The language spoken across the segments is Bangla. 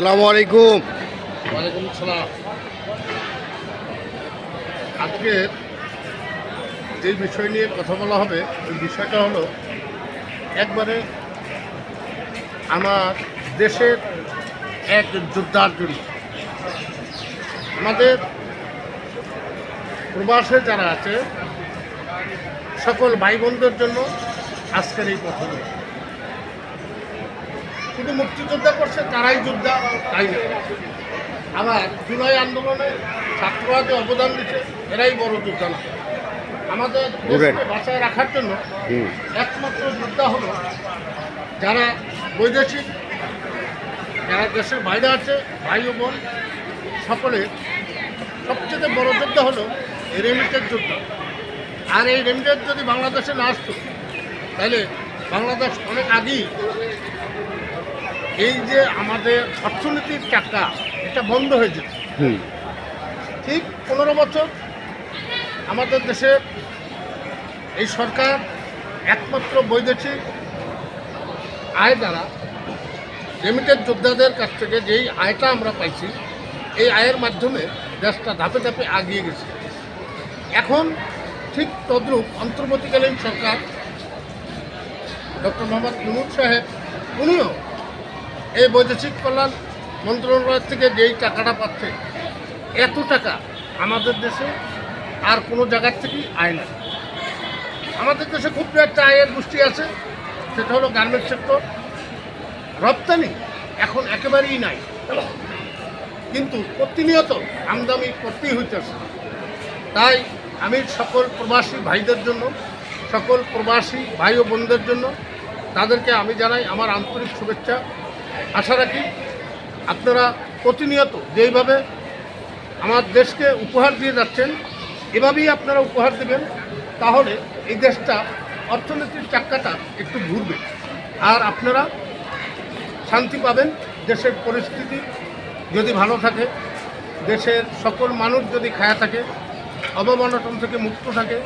আসসালামু আলাইকুম। ওয়ালাইকুম সালাম আজকে যে বিষয় নিয়ে কথা বলা হবে ওই বিষয়টা হলো একবারে আমার দেশের এক যোদ্ধার জন্য। আমাদের প্রবাসে যারা আছে সকল ভাই বোনদের জন্য আজকের এই কথা শুধু মুক্তিযোদ্ধা করছে তারাই যোদ্ধা তাই না? আবার জুলাই আন্দোলনে ছাত্ররা যে অবদান দিচ্ছে এরাই বড় যোদ্ধা না। আমাদের দেশকে বাঁচায় রাখার জন্য একমাত্র যোদ্ধা হলো যারা বৈদেশিক যারা দেশের বাইরে আছে ভাই ও বোন সকলে সবচেয়ে বড় যোদ্ধা হলো এই রেমিটের যোদ্ধা। আর এই রেমিটের যদি বাংলাদেশে না আসতো তাহলে বাংলাদেশ অনেক আগেই এই যে আমাদের অর্থনীতির চাকা এটা বন্ধ হয়ে যেত। ঠিক পনেরো বছর আমাদের দেশে এই সরকার একমাত্র বৈদেশিক আয় দ্বারা রেমিটেড যোদ্ধাদের কাছ থেকে যেই আয়টা আমরা পাইছি এই আয়ের মাধ্যমে দেশটা ধাপে ধাপে আগিয়ে গেছে। এখন ঠিক তদ্রূপ অন্তর্বর্তীকালীন সরকার ডক্টর মোহাম্মদ নুমুদ সাহেব উনিও এই বৈদেশিক কল্যাণ মন্ত্রণালয় থেকে যেই টাকাটা পাচ্ছে, এত টাকা আমাদের দেশে আর কোনো জায়গার থেকেই আয় না। আমাদের দেশে খুব একটা আয়ের গোষ্ঠী আছে, সেটা হলো গার্মেন্টস সেক্টর রপ্তানি এখন একেবারেই নাই। কিন্তু প্রতিনিয়ত আমদানি করতেই হইতেছে। তাই আমি সকল প্রবাসী ভাইদের জন্য, সকল প্রবাসী ভাই ও বোনদের জন্য, তাদেরকে আমি জানাই আমার আন্তরিক শুভেচ্ছা। আশা রাখি আপনারা প্রতিনিয়ত যেইভাবে আমার দেশকে উপহার দিয়ে যাচ্ছেন, এভাবেই আপনারা উপহার দেবেন, তাহলে এই দেশটা অর্থনীতির চাক্কাটা একটু ঘুরবে। আর আপনারা শান্তি পাবেন, দেশের পরিস্থিতি যদি ভালো থাকে, দেশের সকল মানুষ যদি খায়া থাকে অবমানটন থেকে মুক্ত থাকে,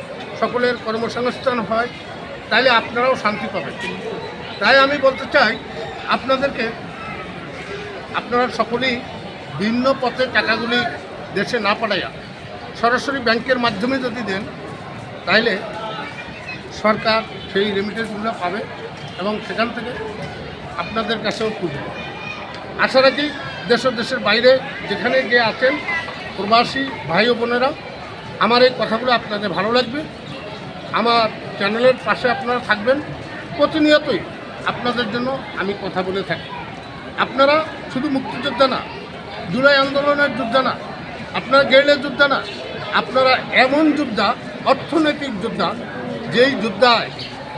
সকলের কর্মসংস্থান হয় তাহলে আপনারাও শান্তি পাবেন। তাই আমি বলতে চাই আপনাদেরকে আপনারা সকলেই ভিন্ন পথে টাকাগুলি দেশে না পাঠাইয়া সরাসরি ব্যাংকের মাধ্যমে যদি দেন, তাইলে সরকার সেই রেমিটেন্সগুলো পাবে এবং সেখান থেকে আপনাদের কাছেও খুঁজবে। আশা রাখি দেশ দেশের বাইরে যেখানে যে আছেন প্রবাসী ভাই ও বোনেরা, আমার এই কথাগুলো আপনাদের ভালো লাগবে। আমার চ্যানেলের পাশে আপনারা থাকবেন। প্রতিনিয়তই আপনাদের জন্য আমি কথা বলে থাকি। আপনারা শুধু মুক্তিযোদ্ধা না, জুলাই আন্দোলনের যোদ্ধা না, আপনারা গেরিলের যোদ্ধা না, আপনারা এমন যোদ্ধা, অর্থনৈতিক যোদ্ধা, যেই যোদ্ধায়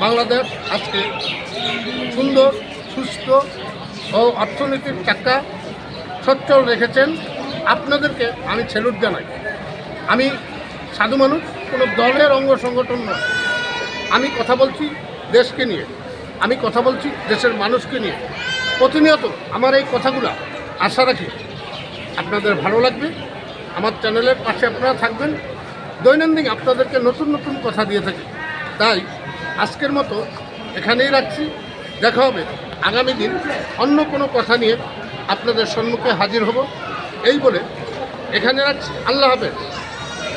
বাংলাদেশ আজকে সুন্দর, সুস্থ ও অর্থনীতির চাক্কা সচ্ছল রেখেছেন, আপনাদেরকে আমি স্যালুট জানাই। আমি সাধু মানুষ, কোনো দলের অঙ্গ সংগঠন নয়। আমি কথা বলছি দেশকে নিয়ে। আমি কথা বলছি দেশের মানুষকে নিয়ে। প্রতিনিয়ত আমার এই কথাগুলো আশা রাখি আপনাদের ভালো লাগবে। আমার চ্যানেলের পাশে আপনারা থাকবেন। দৈনন্দিন আপনাদেরকে নতুন নতুন কথা দিয়ে থাকি। তাই আজকের মতো এখানেই রাখছি। দেখা হবে আগামী দিন অন্য কোনো কথা নিয়ে আপনাদের সম্মুখে হাজির হব। এই বলে এখানে রাখছি। আল্লাহ হাফেজ।